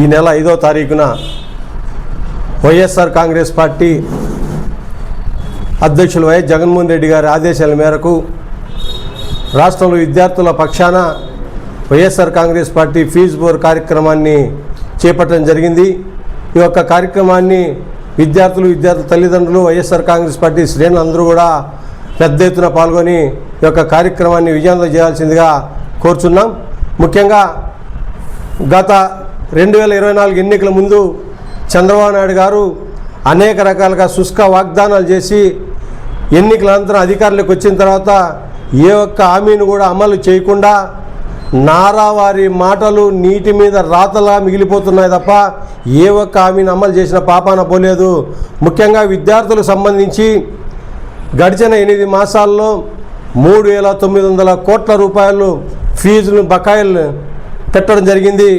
ఈ నెల ఐదో తారీఖున వైఎస్ఆర్ కాంగ్రెస్ పార్టీ అధ్యక్షులు వైఎస్ జగన్మోహన్ రెడ్డి గారి ఆదేశాల మేరకు రాష్ట్రంలో విద్యార్థుల పక్షాన వైఎస్ఆర్ కాంగ్రెస్ పార్టీ ఫీజు బోర్ కార్యక్రమాన్ని చేపట్టడం జరిగింది. ఈ యొక్క కార్యక్రమాన్ని విద్యార్థులు విద్యార్థుల తల్లిదండ్రులు వైఎస్ఆర్ కాంగ్రెస్ పార్టీ శ్రేణులు అందరూ కూడా పెద్ద ఎత్తున పాల్గొని ఈ యొక్క కార్యక్రమాన్ని విజయవంతం చేయాల్సిందిగా కోరుచున్నాం. ముఖ్యంగా గత రెండు వేల ఇరవై నాలుగు ఎన్నికల ముందు చంద్రబాబు నాయుడు గారు అనేక రకాలుగా శుష్క వాగ్దానాలు చేసి ఎన్నికల అనంతరం అధికారులకు వచ్చిన తర్వాత ఏ ఒక్క హామీని కూడా అమలు చేయకుండా నారావారి మాటలు నీటి మీద రాతలా మిగిలిపోతున్నాయి తప్ప ఏ ఒక్క హామీని అమలు చేసిన పాపాన పోలేదు. ముఖ్యంగా విద్యార్థులకు సంబంధించి గడిచిన ఎనిమిది మాసాల్లో మూడు వేల తొమ్మిది వందల కోట్ల రూపాయలు ఫీజును బకాయిలు పెట్టడం జరిగింది.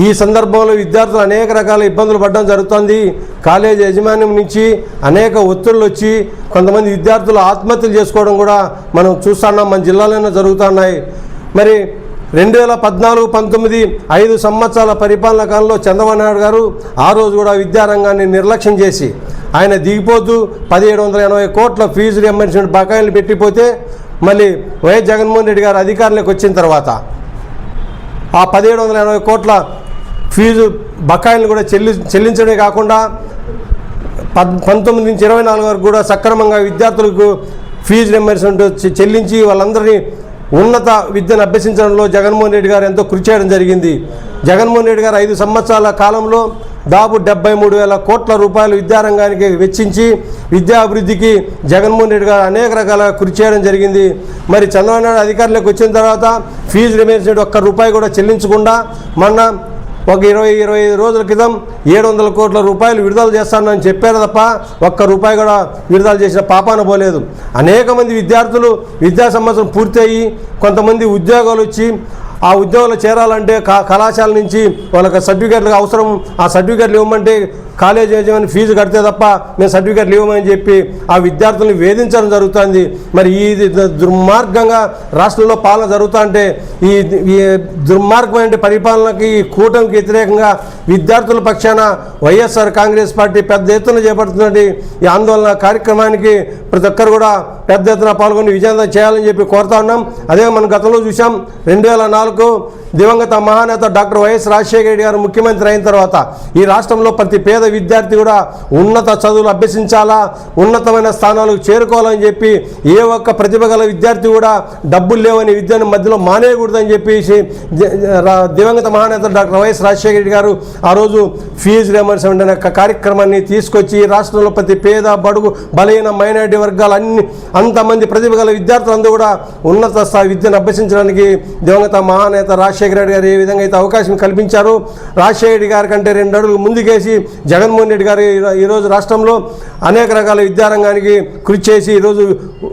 ఈ సందర్భంలో విద్యార్థులు అనేక రకాల ఇబ్బందులు పడడం జరుగుతుంది. కాలేజీ యజమాన్యం నుంచి అనేక ఒత్తిళ్ళు వచ్చి కొంతమంది విద్యార్థులు ఆత్మహత్యలు చేసుకోవడం కూడా మనం చూస్తున్నాం మన జిల్లాలోనే జరుగుతున్నాయి మరి రెండు వేల పద్నాలుగు పంతొమ్మిది ఐదు సంవత్సరాల పరిపాలన కాలంలో చంద్రబాబు నాయుడు గారు ఆ రోజు కూడా విద్యారంగాన్ని నిర్లక్ష్యం చేసి ఆయన దిగిపోతూ పదిహేడు వందల ఎనభై కోట్ల ఫీజు రియంబర్స్మెంట్ బకాయిలు పెట్టిపోతే మళ్ళీ వైఎస్ జగన్మోహన్ రెడ్డి గారు అధికారంలోకి వచ్చిన తర్వాత ఆ పదిహేడు వందల ఎనభై కోట్ల ఫీజు బకాయిలు కూడా చెల్లి చెల్లించడమే కాకుండా పద్ పంతొమ్మిది నుంచి ఇరవై నాలుగు వరకు కూడా సక్రమంగా విద్యార్థులకు ఫీజు రియంబర్స్మెంట్ చెల్లించి వాళ్ళందరినీ ఉన్నత విద్యను అభ్యసించడంలో జగన్మోహన్ రెడ్డి గారు ఎంతో కృషి చేయడం జరిగింది. జగన్మోహన్ రెడ్డి గారు ఐదు సంవత్సరాల కాలంలో దాదాపు డెబ్బై మూడు వేల కోట్ల రూపాయలు విద్యారంగానికి వెచ్చించి విద్యా అభివృద్ధికి జగన్మోహన్ రెడ్డి గారు అనేక రకాల కృషి చేయడం జరిగింది. మరి చంద్రబాబు నాయుడు అధికారంలోకి వచ్చిన తర్వాత ఫీజు రిమేర్స్మెంట్ ఒక్క రూపాయి కూడా చెల్లించకుండా మొన్న ఒక ఇరవై ఇరవై ఐదు రోజుల క్రితం ఏడు వందల కోట్ల రూపాయలు విడుదల చేస్తానని చెప్పారు తప్ప ఒక్క రూపాయి కూడా విడుదల చేసిన పాపాన పోలేదు. అనేక మంది విద్యార్థులు విద్యా సంవత్సరం పూర్తయి కొంతమంది ఉద్యోగాలు వచ్చి ఆ ఉద్యోగాలు చేరాలంటే కళాశాల నుంచి వాళ్ళకి సర్టిఫికేట్లు అవసరం ఆ సర్టిఫికేట్లు ఇవ్వమంటే కాలేజ్ యజమాని ఫీజు కడితే తప్ప మేము సర్టిఫికేట్లు ఇవ్వమని చెప్పి ఆ విద్యార్థులను వేధించడం జరుగుతుంది. మరి ఈ దుర్మార్గంగా రాష్ట్రంలో పాలన జరుగుతుంటే ఈ ఈ దుర్మార్గమైన పరిపాలనకి ఈ కూటమికి వ్యతిరేకంగా విద్యార్థుల పక్షాన వైఎస్ఆర్ కాంగ్రెస్ పార్టీ పెద్ద ఎత్తున చేపడుతున్నటువంటి ఈ ఆందోళన కార్యక్రమానికి ప్రతి ఒక్కరు కూడా పెద్ద ఎత్తున పాల్గొని విజయవంతం చేయాలని చెప్పి కోరుతా ఉన్నాం. అదే మనం గతంలో చూసాం రెండు వేల నాలుగు దివంగత మహానేత డాక్టర్ వైఎస్ రాజశేఖర రెడ్డి గారు ముఖ్యమంత్రి అయిన తర్వాత ఈ రాష్ట్రంలో ప్రతి పేద విద్యార్థి కూడా ఉన్నత చదువులు అభ్యసించాలా ఉన్నతమైన స్థానాలకు చేరుకోవాలని చెప్పి ఏ ఒక్క ప్రతిభ గల విద్యార్థి కూడా డబ్బులు లేవని విద్యను మధ్యలో మానేయకూడదని చెప్పేసి దివంగత మహానేత డాక్టర్ వైఎస్ రాజశేఖర రెడ్డి గారు ఆ రోజు ఫీజు రియంబర్స్మెంట్ అనే కార్యక్రమాన్ని తీసుకొచ్చి రాష్ట్రంలో ప్రతి పేద బడుగు బలహీన మైనారిటీ వర్గాలు అన్ని అంతమంది ప్రతిభ గల విద్యార్థులందరూ కూడా ఉన్నత స్థాయి విద్యను అభ్యసించడానికి దివంగత మహానేత రాజశేఖర రెడ్డి గారు ఏ విధంగా అయితే అవకాశం కల్పించారు రాజశేఖర రెడ్డి గారి కంటే రెండు అడుగులు ముందుకేసి జగన్మోహన్ రెడ్డి గారు ఈ- ఈరోజు రాష్ట్రంలో అనేక రకాల విద్యారంగానికి కృషి చేసి ఈరోజు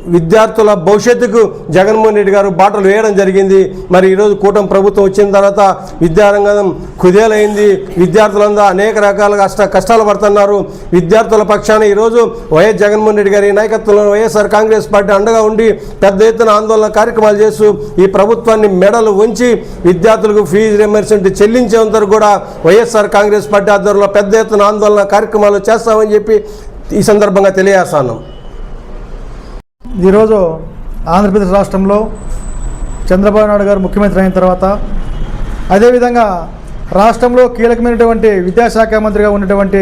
విద్యార్థుల భవిష్యత్తుకు జగన్మోహన్ రెడ్డి గారు బాటలు వేయడం జరిగింది. మరి ఈరోజు కూటమి ప్రభుత్వం వచ్చిన తర్వాత విద్యారంగం కుదేలైంది. విద్యార్థులందరూ అనేక రకాల కష్ట కష్టాలు పడుతున్నారు. విద్యార్థుల పక్షాన ఈరోజు వైఎస్ జగన్మోహన్ రెడ్డి గారి నాయకత్వంలో వైఎస్ఆర్ కాంగ్రెస్ పార్టీ అండగా ఉండి పెద్ద ఎత్తున ఆందోళన కార్యక్రమాలు చేస్తూ ఈ ప్రభుత్వాన్ని మెడలు ఉంచి విద్యార్థులకు ఫీజు రియంబర్స్మెంట్ చెల్లించేంత కూడా వైఎస్ఆర్ కాంగ్రెస్ పార్టీ ఆధ్వర్యంలో పెద్ద ఎత్తున ఆందోళన కార్యక్రమాలు చేస్తామని చెప్పి ఈ సందర్భంగా తెలియజేస్తాను. ఈరోజు ఆంధ్రప్రదేశ్ రాష్ట్రంలో చంద్రబాబు నాయుడు గారు ముఖ్యమంత్రి అయిన తర్వాత అదేవిధంగా రాష్ట్రంలో కీలకమైనటువంటి విద్యాశాఖ మంత్రిగా ఉన్నటువంటి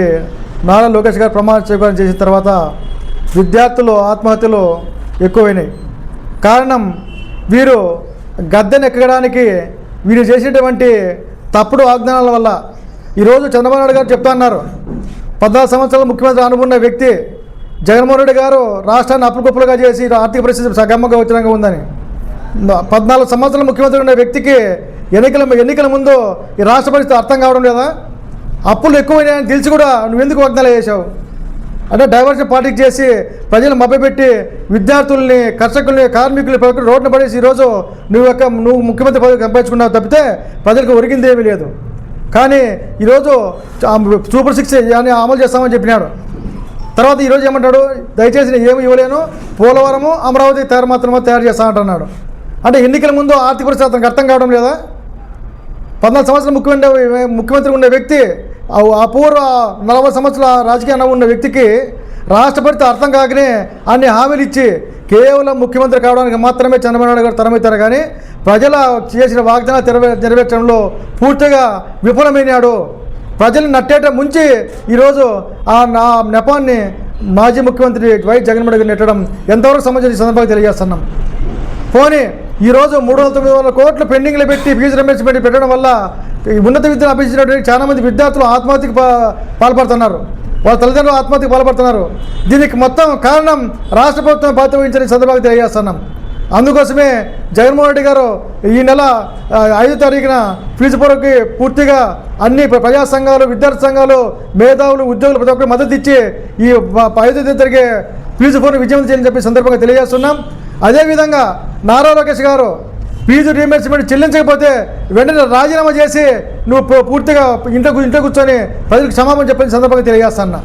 నారా లోకేష్ గారు ప్రమాణ స్వీకారం చేసిన తర్వాత విద్యార్థులు ఆత్మహత్యలు ఎక్కువైనాయి. కారణం వీరు గద్దెనెక్కడానికి వీరు చేసేటువంటి తప్పుడు వాగ్దానాల వల్ల ఈరోజు చంద్రబాబు నాయుడు గారు చెప్తాన్నారు పద్నాలుగు సంవత్సరాల ముఖ్యమంత్రి అనుకున్న వ్యక్తి జగన్మోహన్ రెడ్డి గారు రాష్ట్రాన్ని అప్పుకుప్పులుగా చేసి ఆర్థిక పరిస్థితి సగమ్మగా వచ్చినాక ఉందని. పద్నాలుగు సంవత్సరాల ముఖ్యమంత్రి ఉన్న వ్యక్తికి ఎన్నికల ఎన్నికల ముందు ఈ రాష్ట్ర పరిస్థితి అర్థం కావడం లేదా? అప్పులు ఎక్కువైనాయని తెలిసి కూడా నువ్వు ఎందుకు వాగ్దానాలు చేసావు అంటే డైవర్షన్ పార్టీకి చేసి ప్రజలు మభ్యపెట్టి విద్యార్థుల్ని కర్షకుల్ని కార్మికుల్ని రోడ్డున పడేసి ఈరోజు నువ్వు యొక్క నువ్వు ముఖ్యమంత్రి పదవి సంపాదించుకున్నావు తప్పితే ప్రజలకు ఒరిగింది ఏమీ లేదు. కానీ ఈరోజు సూపర్ సిక్స్ అని అమలు చేస్తామని చెప్పినాడు తర్వాత ఈరోజు ఏమంటాడు? దయచేసి నేను ఏమి ఇవ్వలేను. పోలవరము అమరావతి తయారు మాత్రమే తయారు చేస్తానంటున్నాడు. అంటే ఎన్నికల ముందు ఆర్థిక పరిస్థితి అతనికి అర్థం కావడం లేదా? పద్నాలుగు సంవత్సరాలు ముఖ్యమంత్రి ముఖ్యమంత్రి ఉన్న వ్యక్తి ఆ- పూర్వ నలభై సంవత్సరాల రాజకీయ ఉన్న వ్యక్తికి రాష్ట్రపతితో అర్థం కాకనే అన్ని హామీలు ఇచ్చి కేవలం ముఖ్యమంత్రి కావడానికి మాత్రమే చంద్రబాబు నాయుడు గారు తరమవుతారు కానీ ప్రజల చేసిన వాగ్దానాలు నెరవే నెరవేర్చడంలో పూర్తిగా విఫలమైనాడు. ప్రజలు నట్టేట ముంచి ఈరోజు ఆ నా నెపాన్ని మాజీ ముఖ్యమంత్రి వై జగన్మోహన్ గారు నెట్టడం ఎంతవరకు సమాచారం ఈ సందర్భంగా తెలియజేస్తున్నాం. పోనీ ఈరోజు మూడు వందల తొమ్మిది వందల కోట్లు పెండింగ్లు పెట్టి ఫీజు రింబర్స్మెంట్ పెట్టడం వల్ల ఈ ఉన్నత విద్యను అభ్యసించినటువంటి చాలామంది విద్యార్థులు ఆత్మహత్యకు పాల్పడుతున్నారు. వాళ్ళ తల్లిదండ్రులు ఆత్మహత్యకు పాల్పడుతున్నారు. దీనికి మొత్తం కారణం రాష్ట్ర ప్రభుత్వం బాధ్యత వహించని సందర్భంగా తెలియజేస్తున్నాం అందుకోసమే జగన్మోహన్ రెడ్డి గారు ఈ నెల ఐదు ఐదో తారీఖున ఫీజు పూర్తిగా అన్ని ప్ర- ప్రజా సంఘాలు విద్యార్థి సంఘాలు మేధావులు ఉద్యోగులు ప్రతి ఒక్కరు మద్దతు ఇచ్చి ఈ ప- తేదీ జరిగే ఫీజు విజయం చేయని చెప్పి సందర్భంగా తెలియజేస్తున్నాం. అదేవిధంగా నారా లోకేష్ గారు ఫీజు రీఎంబర్స్మెంట్ చెల్లించకపోతే వెంటనే రాజీనామా చేసి నువ్వు పూర్తిగా ఇంట్లో ఇంట ఇంట్లో కూర్చొని ప్రజలకు క్షమాపణ చెప్పిన సందర్భంగా తెలియజేస్తున్నా